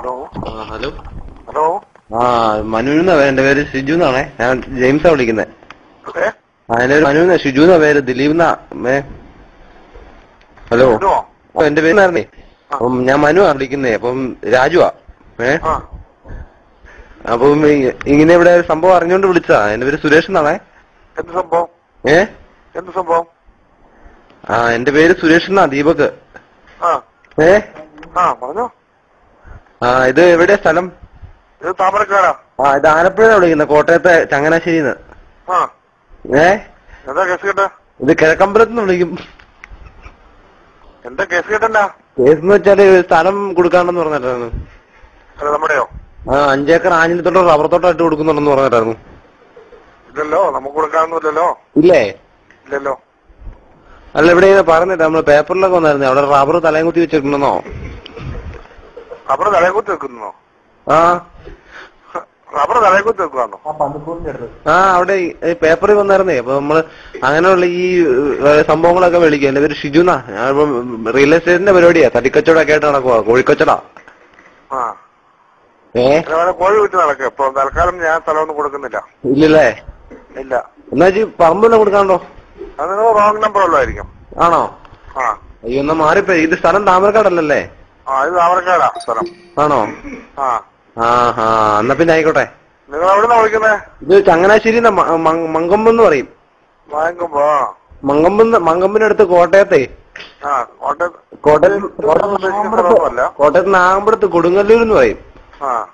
Hello hello? Hello ആ മനുവിന്ന എന്റെ പേര് ഷിജു എന്നാണേ. ഞാൻ ജെയിംസാ വിളിക്കുന്നത് എന്റെ പേര് മനുവിന്ന. ഷിജു എന്നാ പേര്. ദിലീപ് എന്നാ മേ? ഹലോ? എന്റെ പേര് അപ്പം ഞാൻ മനു ആണ് വിളിക്കുന്നേ. അപ്പം രാജുവാ. ഏ അപ്പം ഇങ്ങനെ ഇവിടെ സംഭവം അറിഞ്ഞോണ്ട് വിളിച്ചതാ. എന്റെ പേര് സുരേഷ് എന്നാണേ. എന്ത് സംഭവം? ഏ? എന്ത് സംഭവം? ആ എന്റെ പേര് സുരേഷ് എന്നാ ദീപക്. ഏ? ആ പറഞ്ഞോ. ആ ഇത് എവിടെയാ സ്ഥലം? ഇത് താമരക്കാരാ ആ ഇത് ആലപ്പുഴ വിളിക്കുന്നത് കോട്ടയത്തെ ചങ്ങനാശ്ശേരിന്ന്. ആ. ഏ? എന്താ കേസ് കേട്ട? ഇത് കിഴക്കമ്പലത്ത് വിളിക്കും. എന്താ കേസ് കേട്ടല്ല കേസ് എന്ന് വെച്ചാൽ സ്ഥലം കൊടുക്കാണ്ടെന്ന് പറഞ്ഞിട്ടായിരുന്നു. അല്ല നമ്മുടെയോ? ആ അഞ്ചേക്കർ ആഞ്ഞിലത്തോട്ടോ റബ്ബർ തോട്ടം ഇട്ട് കൊടുക്കുന്നുണ്ടെന്ന് പറഞ്ഞിട്ടായിരുന്നു. ഇല്ലല്ലോ നമുക്ക് കൊടുക്കാനൊന്നുമില്ലല്ലോ. ഇല്ലേ? ഇല്ലല്ലോ. അല്ല ഇവിടെ പറഞ്ഞിട്ട് നമ്മൾ പേപ്പറിലൊക്കെ വന്നായിരുന്നു. അവിടെ റബ്ബർ തലയും കുത്തി വെച്ചിട്ടുണ്ടെന്നോ? റബ്ബർ തലയെ കുത്തി വെക്കുന്നോ ആ. റബ്ബർ തലയെ വെക്കുവാണോ? ആ അവിടെ പേപ്പറിൽ വന്നായിരുന്നേ. അപ്പൊ നമ്മൾ അങ്ങനെയുള്ള ഈ സംഭവങ്ങളൊക്കെ വിളിക്കും എന്റെ പേര് ഞാൻ ഞാനിപ്പം റിയൽ എസ്റ്റേറ്റിന്റെ പരിപാടിയാ. തടിക്കച്ചവടൊക്കെ ആയിട്ട് നടക്കുവാ. കോഴിക്കച്ചട ആ. ഏ? ഇവിടെ കോഴി വിറ്റ് നടക്കുക ഇപ്പൊ തൽക്കാലം ഞാൻ സ്ഥലമൊന്നും കൊടുക്കുന്നില്ല. ഇല്ലല്ലേ? ഇല്ല. എന്നാ വെച്ച് പറമ്പെല്ലാം കൊടുക്കാണ്ടോ അത് നിങ്ങൾ റോങ് നമ്പർ ഉള്ളതായിരിക്കും. ആണോ? ആ. അയ്യോ എന്നാ മാറിപ്പോയി. ഇത് സ്ഥലം താമരക്കാടല്ലല്ലേ? ആ ഇത് താമരക്കാരാ സ്ഥലം. ആണോ? ആ. ആ ഹാ എന്നാ പിന്നെ ആയിക്കോട്ടെ. നിങ്ങൾ എവിടുന്നാ വിളിക്കുന്നേ? ഇത് ചങ്ങനാശ്ശേരി മങ്കമ്പ് എന്ന് പറയും. മങ്കമ്പ്? മങ്കമ്പെന്ന് മങ്കമ്പിനടുത്ത് കോട്ടയത്തെ. ആ കോട്ടയം കോട്ടയം നാഗമ്പടത്ത് കൊടുങ്ങല്ലൂർ എന്ന് പറയും. ആ.